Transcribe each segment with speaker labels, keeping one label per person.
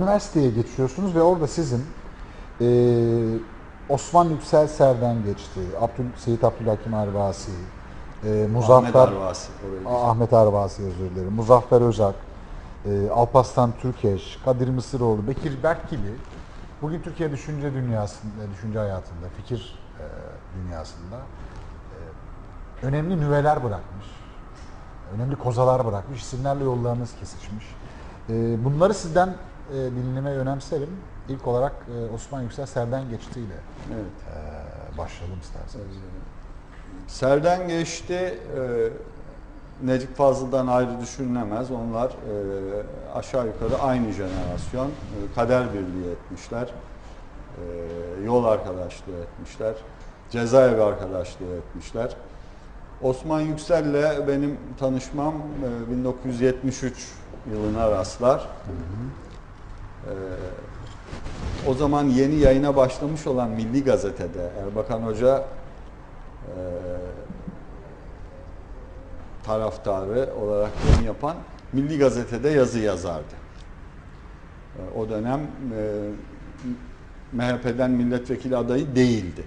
Speaker 1: Üniversiteye geçiyorsunuz ve orada sizin e, Osman Yüksel Serden geçti, Abdül, Seyit Abdülhakim Arvasi, e, Muzaffer
Speaker 2: Ahmet Arvasi.
Speaker 1: Aa, Ahmet Arvasi özür dilerim, Muzaffer Özak, e, Alparslan Türkeş, Kadir Mısıroğlu, Bekir Berk gibi bugün Türkiye düşünce dünyasında, düşünce hayatında, fikir e, dünyasında e, önemli nüveler bırakmış. Önemli kozalar bırakmış, isimlerle yollarınız kesişmiş. E, bunları sizden e, dinlemeyi önemserim. İlk olarak e, Osman Yüksel Serden Geçti ile
Speaker 2: Evet.
Speaker 1: e, başlayalım isterseniz.
Speaker 2: Serden geçti. e, Necip Fazıl'dan ayrı düşünülemez. Onlar e, aşağı yukarı aynı jenerasyon. E, kader birliği etmişler. E, yol arkadaşlığı etmişler. Cezaevi arkadaşlığı etmişler. Osman Yüksel'le benim tanışmam e, 1973 yılına rastlar. E, o zaman yeni yayına başlamış olan Milli Gazete'de Erbakan Hoca e, taraftarı olarak yayın yapan Milli Gazete'de yazı yazardı. E, o dönem e, MHP'den milletvekili adayı değildi.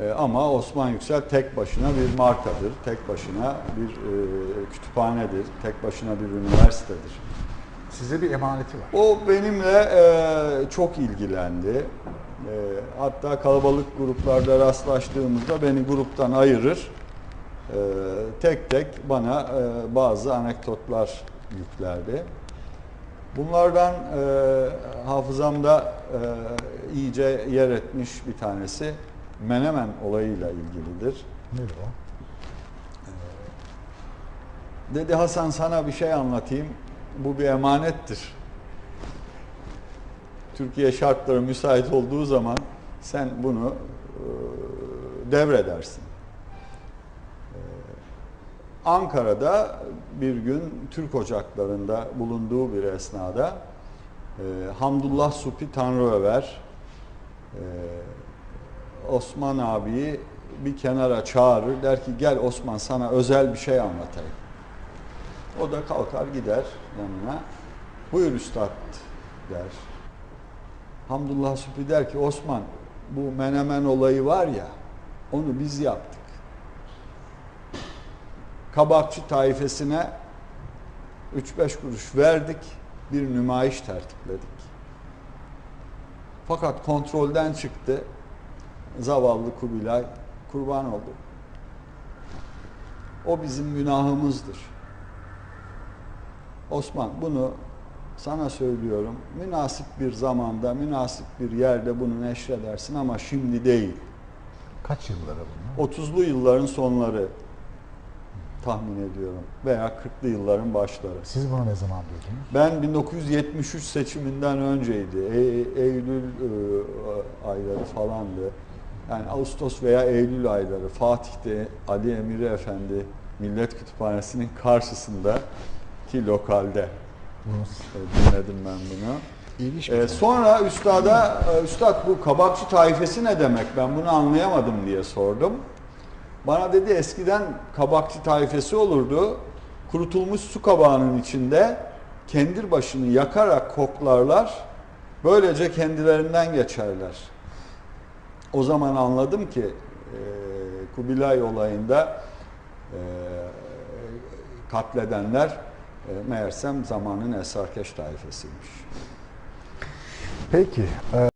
Speaker 2: E, ama Osman Yüksel tek başına bir markadır, tek başına bir e, kütüphanedir, tek başına bir üniversitedir.
Speaker 1: Size bir emaneti var.
Speaker 2: O benimle e, çok ilgilendi. E, hatta kalabalık gruplarda rastlaştığımızda beni gruptan ayırır. E, tek tek bana e, bazı anekdotlar yüklerdi. Bunlardan e, hafızamda e, iyice yer etmiş bir tanesi Menemen olayıyla ilgilidir.
Speaker 1: Nedir o?
Speaker 2: Dedi Hasan sana bir şey anlatayım. Bu bir emanettir. Türkiye şartları müsait olduğu zaman sen bunu e, devredersin. E, Ankara'da bir gün Türk ocaklarında bulunduğu bir esnada e, Hamdullah Supi Tanrıöver Osman abiyi bir kenara çağırır. Der ki gel Osman sana özel bir şey anlatayım. O da kalkar gider yanına. Buyur üstad der. Hamdullah Supi der ki Osman bu menemen olayı var ya onu biz yaptık. Kabakçı taifesine 3-5 kuruş verdik bir nümayiş tertipledik. Fakat kontrolden çıktı. Zavallı Kubilay kurban oldu. O bizim günahımızdır. Osman bunu sana söylüyorum. Münasip bir zamanda, münasip bir yerde bunu neşredersin ama şimdi değil.
Speaker 1: Kaç yılları bunlar?
Speaker 2: 30'lu yılların sonları tahmin ediyorum veya 40'lı yılların başları.
Speaker 1: Siz bunu ne zaman duydunuz?
Speaker 2: Ben 1973 seçiminden önceydi. E- Eylül e, ayları falandı. Yani Ağustos veya Eylül ayları Fatih'te Ali Emiri Efendi Millet Kütüphanesi'nin karşısında ki lokalde e, dinledim ben bunu.
Speaker 1: ilginç
Speaker 2: Ee, sonra üstada, e, üstad bu kabakçı taifesi ne demek ben bunu anlayamadım diye sordum. Bana dedi eskiden kabakçı taifesi olurdu. Kurutulmuş su kabağının içinde kendir başını yakarak koklarlar. Böylece kendilerinden geçerler. O zaman anladım ki e, Kubilay olayında e, katledenler e, meğersem zamanın Esarkeş taifesiymiş.
Speaker 1: Peki. e,